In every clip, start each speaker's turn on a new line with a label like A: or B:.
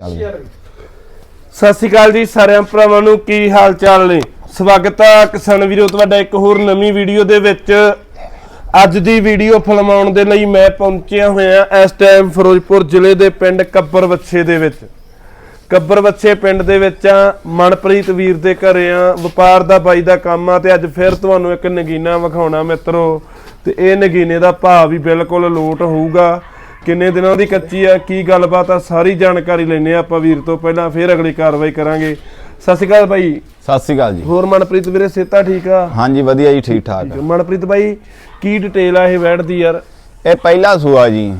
A: ਸਤਿ ਸ਼੍ਰੀ ਅਕਾਲ ਜੀ ਸਾਰਿਆਂ ਭਰਾਵਾਂ ਨੂੰ ਕੀ ਹਾਲ ਚਾਲ ਨੇ? ਸਵਾਗਤ ਹੈ ਕਿਸਾਨ ਵੀਰੋ ਤੁਹਾਡਾ ਇੱਕ ਹੋਰ ਨਵੀਂ ਵੀਡੀਓ ਦੇ ਵਿੱਚ। ਅੱਜ ਦੀ ਵੀਡੀਓ ਫਿਲਮਾਉਣ ਦੇ ਲਈ ਮੈਂ ਪਹੁੰਚਿਆ ਹੋਇਆ ਇਸ ਟਾਈਮ ਫਿਰੋਜ਼ਪੁਰ ਜ਼ਿਲ੍ਹੇ ਦੇ ਪਿੰਡ ਕੱਬਰ ਵੱਛੇ ਦੇ ਵਿੱਚ। ਕੱਬਰ ਵੱਛੇ ਪਿੰਡ ਦੇ ਵਿੱਚ ਆ ਮਨਪ੍ਰੀਤ ਵੀਰ ਦੇ ਘਰੇ ਆ ਵਪਾਰ ਦਾ ਬਾਈ ਦਾ ਕੰਮ ਆ ਤੇ ਅੱਜ ਫਿਰ ਤੁਹਾਨੂੰ ਇੱਕ ਨਗੀਨਾ ਵਿਖਾਉਣਾ ਮਿੱਤਰੋ। ਤੇ ਇਹ ਨਗੀਨੇ ਦਾ ਭਾਅ ਵੀ ਬਿਲਕੁਲ ਲੋਟ ਹੋਊਗਾ। ਕਿੰਨੇ ਦਿਨਾਂ ਦੀ ਕੱਚੀ ਆ ਕੀ ਗੱਲਬਾਤ ਆ ਸਾਰੀ ਜਾਣਕਾਰੀ ਲੈਣੇ ਆ ਆਪਾਂ ਵੀਰ ਤੋਂ। ਪਹਿਲਾਂ ਫਿਰ ਅਗਲੀ ਕਾਰਵਾਈ ਕਰਾਂਗੇ। ਸਤਿ ਸ਼੍ਰੀ ਅਕਾਲ ਬਾਈ।
B: ਸਤਿ ਸ੍ਰੀ ਅਕਾਲ ਜੀ।
A: ਹੋਰ ਮਨਪ੍ਰੀਤ ਵੀਰੇ ਸੇਤਾ ਠੀਕ ਆ?
B: ਹਾਂਜੀ ਵਧੀਆ ਜੀ ਠੀਕ ਠਾਕ।
A: ਮਨਪ੍ਰੀਤ ਬਾਈ ਕੀ ਡਿਟੇਲ ਆ ਇਹ ਵੈੜ ਦੀ ਯਾਰ?
B: ਇਹ ਪਹਿਲਾ ਸੂਆ ਜੀ।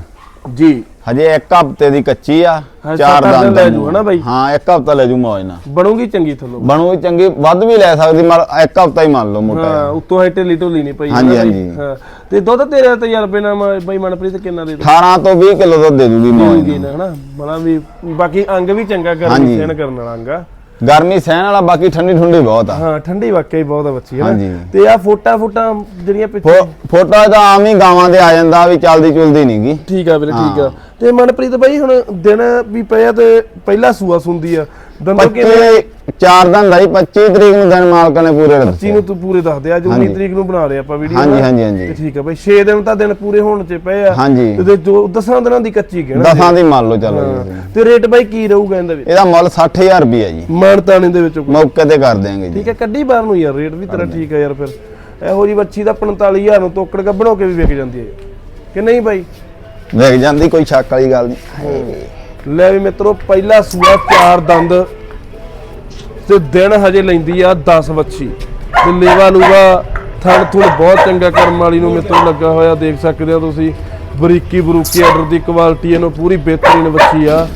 A: ਜੀ।
B: ਹਜੇ ਇੱਕ ਹਫ਼ਤੇ ਦੀ ਕੱਚੀ ਆ ਚਾਰ ਦੰਦ
A: ਲੈ। ਜੂ, ਹਨਾ ਬਾਈ?
B: ਹਾਂ ਇੱਕ ਹਫ਼ਤਾ ਲੈ ਜੂ ਮੌਜ ਨਾਲ
A: ਬਣੂਗੀ ਚੰਗੀ ਥੱਲੋਂ
B: ਬਣੂ ਚੰਗੀ ਵੱਧ ਵੀ ਲੈ ਸਕਦੀ ਮਰ ਇੱਕ ਹਫ਼ਤਾ ਹੀ ਮੰਨ ਲਓ ਮੋਟਾ
A: ਹਾਂ। ਉੱਤੋਂ ਹੈ ਢਿੱਲੀ ਢੁੱਲੀ ਨਹੀਂ ਪਈ
B: ਹਾਂਜੀ? ਹਾਂਜੀ।
A: ਹਾਂ ਤੇ ਦੁੱਧ ਤੇਰੇ ਤਜਰਬੇ ਨਾਲ ਬਾਈ ਮਨਪ੍ਰੀਤ ਕਿੰਨਾ ਦੇ
B: 18 ਤੋਂ 20 ਕਿਲੋ ਦੁੱਧ ਦੇ ਦੂਗੀ ਮੌਜ ਨਾਲ
A: ਹਨਾ ਬੜਾ ਵੀ ਬਾਕੀ ਅੰਗ ਵੀ ਚੰਗਾ
B: ਹਾਂਜੀ।
A: ਸਹਿਣ ਕਰਨ ਵਾਲਾ ਅੰਗ ਆ
B: ਗਰਮੀ ਸਹਿਣ ਵਾਲਾ ਬਾਕੀ ਠੰਡੀ ਠੰਡੀ ਬਹੁਤ ਆ।
A: ਹਾਂ ਠੰਡੀ ਵਾਕਿਆ ਹੀ ਬਹੁਤ ਆ ਬੱਚੀ ਹੈ
B: ਹਾਂਜੀ।
A: ਤੇ ਆ ਫੋਟਾ ਫੋਟਾ ਜਿਹੜੀਆਂ ਪਿੱਛੇ
B: ਫੋਟੋ ਤਾਂ ਆਮ ਹੀ ਗਾਵਾਂ ਦੇ ਆ ਜਾਂਦਾ ਵੀ ਚੱਲਦੀ ਚੁਲਦੀ ਨਹੀਂਗੀ
A: ਠੀਕ ਆ ਵੀਰੇ ਠੀਕ ਆ। ਤੇ ਮਨਪ੍ਰੀਤ ਬਾਈ ਹੁਣ ਦਿਨ ਵੀ ਪਿਆ ਤੇ ਪਹਿਲਾ ਸੂਆ ਸੁੰਦੀ ਆ। ਦੰਦੋਂ ਕਿਵੇਂ?
B: 25 ਚਾਰ ਦਿਨ ਲਈ 25 ਤਰੀਕ ਨੂੰ ਦਿਨ ਮਾਲਕਾਂ ਨੇ ਪੂਰੇ ਰੱਖੇ
A: ਨੂੰ ਤੂੰ ਪੂਰੇ ਦੱਸ ਦੇ ਅੱਜ 19
B: ਹਾਂਜੀ।
A: ਤਰੀਕ ਨੂੰ ਬਣਾ ਰਹੇ ਆਪਾਂ ਵੀਡੀਓ
B: ਹਾਂਜੀ, ਹਾਂਜੀ, ਹਾਂਜੀ।
A: ਤੇ ਠੀਕ ਆ ਬਾਈ 6 ਦਿਨ ਤਾਂ ਦਿਨ ਪੂਰੇ ਹੋਣ ਚ ਪਏ ਆ।
B: ਹਾਂਜੀ।
A: ਤੇ ਜੋ 10 ਦਿਨਾਂ ਦੀ ਕੱਚੀ ਕਹਿਣਾ
B: ਦਸਾਂ ਦੀ? ਮੰਨ ਲਓ ਚਲੋ
A: ਹਾਂ। ਤੇ ਰੇਟ ਬਾਈ ਕੀ ਰਹੂਗਾ ਇਹਦਾ ਵੀ
B: ਇਹਦਾ ਮੁੱਲ 60000 ਰੁਪਏ ਜੀ।
A: ਮਾਨਤਾਣੇ ਦੇ ਵਿੱਚੋਂ
B: ਮੌਕੇ ਤੇ ਕਰ ਦਿਆਂਗੇ ਜੀ।
A: ਠੀਕ ਹੈ ਕੱਢੀ ਬਾਹਰ ਨੂੰ ਯਾਰ ਰੇਟ ਵੀ ਤੇਰਾ ਠੀਕ ਹੈ ਯਾਰ ਫਿਰ। ਇਹੋ ਜੀ ਬੱਚੀ ਦਾ 45000 ਨੂੰ ਤੋਕੜ ਗੱਬਣੋ ਕੇ ਵੀ ਵਿਕ ਜਾਂਦੀ ਹੈ। ਕਿ ਨਹੀਂ ਬਾਈ?
B: ਵਿਕ ਜਾਂਦੀ ਕੋਈ ਸ਼ੱਕ ਵਾਲੀ ਗੱਲ ਨਹੀਂ।
A: ਲੈ ਵੀ ਮਿੱਤਰੋ ਪਹਿਲਾ ਸੂਆ ਚਾਰ ਦੰਦ। ਤੇ ਦਿਨ ਹਜੇ ਲੈਂਦੀ ਆ 10 ਵੱਛੀ। ਤੇ ਲੇਵਾ ਲੂਗਾ ਥਣ ਥੁਣ ਬਹੁਤ ਚੰਗਾ ਕਰਮ ਵਾਲੀ ਨੂੰ ਮਿੱਤਰੋ ਲੱਗਾ ਹੋਇਆ ਦੇਖ ਸਕਦੇ ਹੋ ਤੁਸੀਂ। ਬਰੀਕੀ ਬਰੂਕੀ ਆਰਡਰ ਦੀ ਕੁਆਲਿਟੀ ਇਹਨੂੰ ਪੂਰੀ ਬਿਹਤਰੀਨ ਵੱਛੀ ਆ।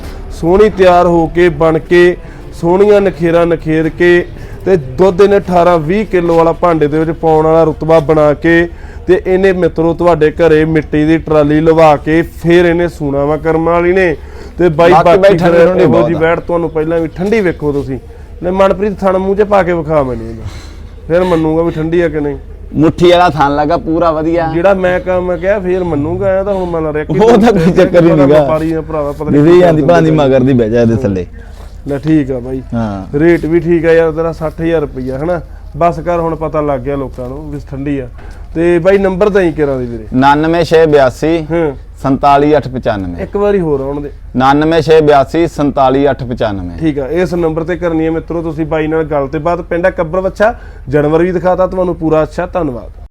A: ਸੋਹਣੀ ਤਿਆਰ ਹੋ ਕੇ ਬਣ ਕੇ ਸੋਹਣੀਆਂ ਨਖੇਰਾ ਨਖੇਰ ਕੇ ਤੇ ਦੁੱਧ ਇਹਨੇ 18 20 ਕਿਲੋ ਵਾਲਾ ਭਾਂਡੇ ਦੇ ਵਿੱਚ ਪਾਉਣ ਵਾਲਾ ਰੁਤਬਾ ਬਣਾ ਕੇ ਤੇ ਇਹਨੇ ਮਿੱਤਰੋ ਤੁਹਾਡੇ ਘਰੇ ਮਿੱਟੀ ਦੀ ਟਰਾਲੀ ਲਵਾ ਕੇ ਫਿਰ ਇਹਨੇ ਸੂਣਾ ਵਾ ਕਰਮ ਵਾਲੀ ਨੇ। ਤੇ ਬਾਈ
B: ਬਾਕੀ
A: ਇਹੋ ਜੀ। ਬੈਠ ਤੁਹਾਨੂੰ ਪਹਿਲਾਂ ਵੀ ਠੰਡੀ ਵੇਖੋ ਤੁਸੀਂ। ਲੈ ਮਨਪ੍ਰੀਤ ਥਣ ਮੂੰਹ 'ਚ ਪਾ ਕੇ ਵਿਖਾ ਮੈਨੂੰ। ਫਿਰ ਮੰਨੂਗਾ ਵੀ ਠੰਡੀ ਆ ਕਿ ਨਹੀਂ।
B: ਮੁੱਠੀ ਵਾਲਾ ਥਣ ਲੱਗਾ ਪੂਰਾ ਵਧੀਆ।
A: ਜਿਹੜਾ ਮੈਂ ਕੰਮ ਕਿਹਾ ਫਿਰ ਮੰਨੂਗਾ ਇਹ ਤਾਂ ਹੁਣ ਮੰਨ ਰਿਹਾ ਕਿ
B: ਉਹ ਤਾਂ ਕੋਈ ਚੱਕਰ ਹੀ ਨੀਗਾ।
A: ਵਪਾਰੀ ਆ ਭਰਾਵਾ ਪਤਾ ਨੀ ਕੀ
B: ਜਾਂਦੀ
A: ਕਰਦੇ
B: ਭਾਂਦੀ ਮਗਰ ਦੀ ਬਹਿ ਜਾ ਇਹਦੇ ਥੱਲੇ।
A: ਲੈ ਠੀਕ ਆ ਬਾਈ।
B: ਹਾਂ।
A: ਰੇਟ ਵੀ ਠੀਕ ਆ ਯਾਰ ਤੇਰਾ 60000 ਰੁਪਈਆ ਹਨਾ? ਬਸ ਕਰ ਹੁਣ ਪਤਾ ਲੱਗ ਗਿਆ ਲੋਕਾਂ ਨੂੰ ਵੀ ਠੰਡੀ ਆ। ਤੇ ਬਾਈ ਨੰਬਰ ਤਾਂ ਹੀ ਕਰਾਂ ਦੀ ਵੀਰੇ।
B: 99682
A: ਹਾਂ।
B: 47895
A: ਇੱਕ ਵਾਰੀ ਹੋਰ ਆਉਣ ਦੇ।
B: 99682 47895
A: ਠੀਕ ਆ ਇਸ ਨੰਬਰ ਤੇ ਕਰਨੀ ਹੈ ਮਿੱਤਰੋ ਤੁਸੀਂ ਬਾਈ ਨਾਲ ਗੱਲ ਤੇ ਬਾਅਦ ਪਿੰਡਾ ਕੱਬਰ ਵੱਛਾ। ਜਾਨਵਰ ਵੀ ਦਿਖਾਤਾ ਤੁਹਾਨੂੰ ਪੂਰਾ ਅੱਛਾ ਧੰਨਵਾਦ।